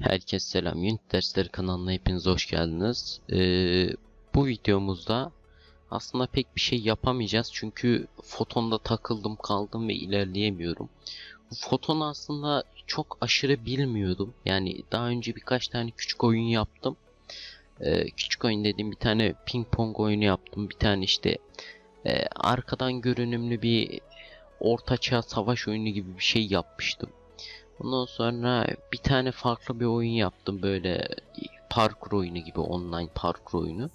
Herkes selam. Unit Dersleri kanalına hepiniz hoş geldiniz. Ee, bu videomuzda aslında pek bir şey yapamayacağız çünkü fotonda takıldım kaldım ve ilerleyemiyorum. Bu fotonu aslında çok aşırı bilmiyordum. Yani daha önce birkaç tane küçük oyun yaptım. Ee, küçük oyun dediğim bir tane ping pong oyunu yaptım. Bir tane işte e, arkadan görünümlü bir ortaçağ savaş oyunu gibi bir şey yapmıştım. Ondan sonra bir tane farklı bir oyun yaptım böyle parkur oyunu gibi online parkur oyunu.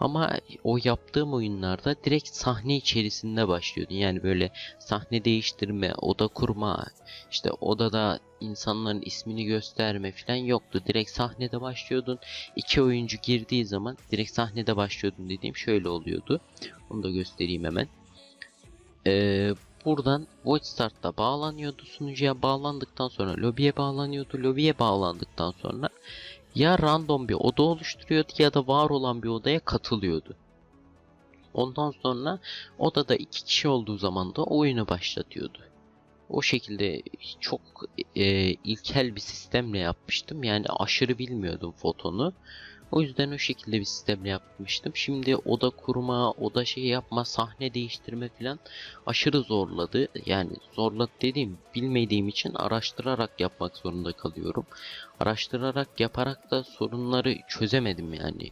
Ama o yaptığım oyunlarda direkt sahne içerisinde başlıyordu. Yani böyle sahne değiştirme, oda kurma, işte odada insanların ismini gösterme falan yoktu. Direkt sahnede başlıyordun. İki oyuncu girdiği zaman direkt sahnede başlıyordun dediğim şöyle oluyordu. Onu da göstereyim hemen. Ee, buradan Void Start'ta bağlanıyordu. Sunucuya bağlandıktan sonra lobiye bağlanıyordu. Lobiye bağlandıktan sonra ya random bir oda oluşturuyordu ya da var olan bir odaya katılıyordu. Ondan sonra odada iki kişi olduğu zaman da oyunu başlatıyordu. O şekilde çok e, ilkel bir sistemle yapmıştım. Yani aşırı bilmiyordum fotonu. O yüzden o şekilde bir sistemle yapmıştım. Şimdi oda kurma, oda şey yapma, sahne değiştirme falan aşırı zorladı. Yani zorladı dediğim bilmediğim için araştırarak yapmak zorunda kalıyorum. Araştırarak yaparak da sorunları çözemedim yani.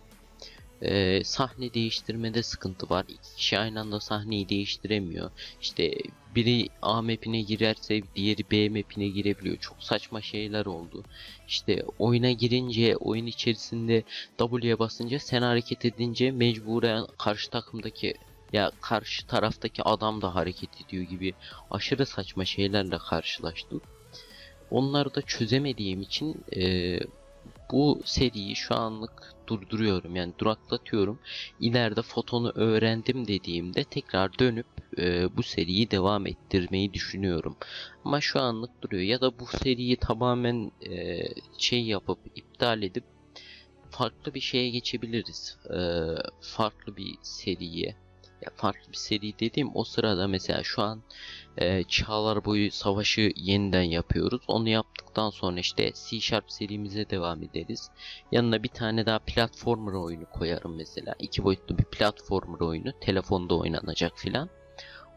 Ee, sahne değiştirmede sıkıntı var. İki kişi aynı anda sahneyi değiştiremiyor. İşte biri A map'ine girerse diğeri B map'ine girebiliyor. Çok saçma şeyler oldu. İşte oyuna girince oyun içerisinde W'ye basınca sen hareket edince mecburen karşı takımdaki ya karşı taraftaki adam da hareket ediyor gibi aşırı saçma şeylerle karşılaştım. Onları da çözemediğim için eee, bu seriyi şu anlık durduruyorum yani duraklatıyorum. İleride fotonu öğrendim dediğimde tekrar dönüp e, bu seriyi devam ettirmeyi düşünüyorum. Ama şu anlık duruyor ya da bu seriyi tamamen e, şey yapıp iptal edip farklı bir şeye geçebiliriz. E, farklı bir seriye. Ya farklı bir seri dediğim o sırada mesela şu an e, Çağlar Boyu Savaşı yeniden yapıyoruz. Onu yaptıktan sonra işte C Sharp serimize devam ederiz. Yanına bir tane daha platformer oyunu koyarım mesela. İki boyutlu bir platformer oyunu. Telefonda oynanacak filan.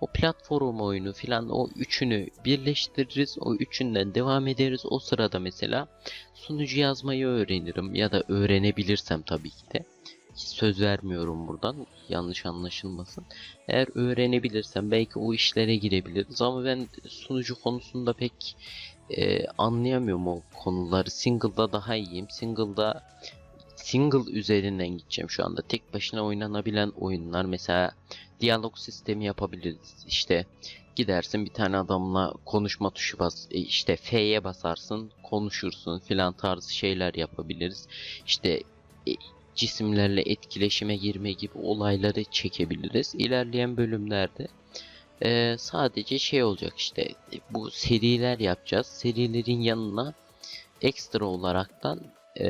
O platform oyunu filan o üçünü birleştiririz. O üçünden devam ederiz. O sırada mesela sunucu yazmayı öğrenirim. Ya da öğrenebilirsem tabii ki de. Söz vermiyorum buradan. Yanlış anlaşılmasın. Eğer öğrenebilirsem belki o işlere girebiliriz. Ama ben sunucu konusunda pek e, anlayamıyorum o konuları. Single'da daha iyiyim. Single'da single üzerinden gideceğim şu anda. Tek başına oynanabilen oyunlar mesela diyalog sistemi yapabiliriz. İşte gidersin bir tane adamla konuşma tuşu bas e, işte F'ye basarsın konuşursun filan tarzı şeyler yapabiliriz. İşte e, cisimlerle etkileşime girme gibi olayları çekebiliriz. İlerleyen bölümlerde e, sadece şey olacak işte bu seriler yapacağız. Serilerin yanına ekstra olaraktan e,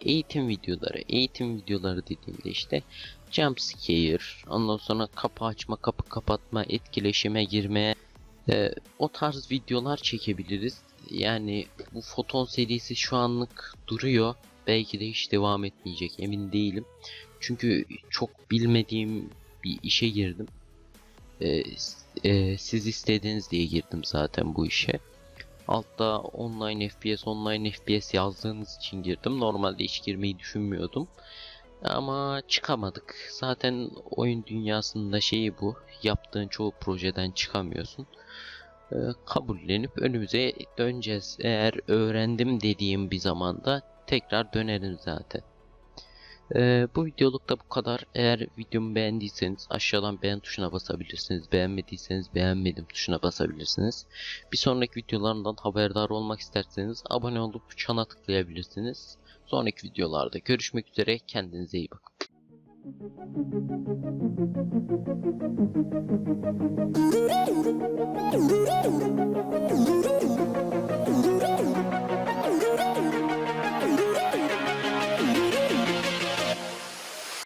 eğitim videoları. Eğitim videoları dediğimde işte jump scare, ondan sonra kapı açma, kapı kapatma, etkileşime girme, e, o tarz videolar çekebiliriz. Yani bu foton serisi şu anlık duruyor. Belki de hiç devam etmeyecek emin değilim. Çünkü çok bilmediğim bir işe girdim. E, e, siz istediniz diye girdim zaten bu işe. Altta online FPS online FPS yazdığınız için girdim. Normalde hiç girmeyi düşünmüyordum. Ama çıkamadık. Zaten oyun dünyasında şeyi bu. Yaptığın çoğu projeden çıkamıyorsun. Ee, kabullenip önümüze döneceğiz. Eğer öğrendim dediğim bir zamanda tekrar dönerim zaten. Ee, bu videoluk da bu kadar. Eğer videomu beğendiyseniz aşağıdan beğen tuşuna basabilirsiniz. Beğenmediyseniz beğenmedim tuşuna basabilirsiniz. Bir sonraki videolarımdan haberdar olmak isterseniz abone olup çana tıklayabilirsiniz. Sonraki videolarda görüşmek üzere. Kendinize iyi bakın.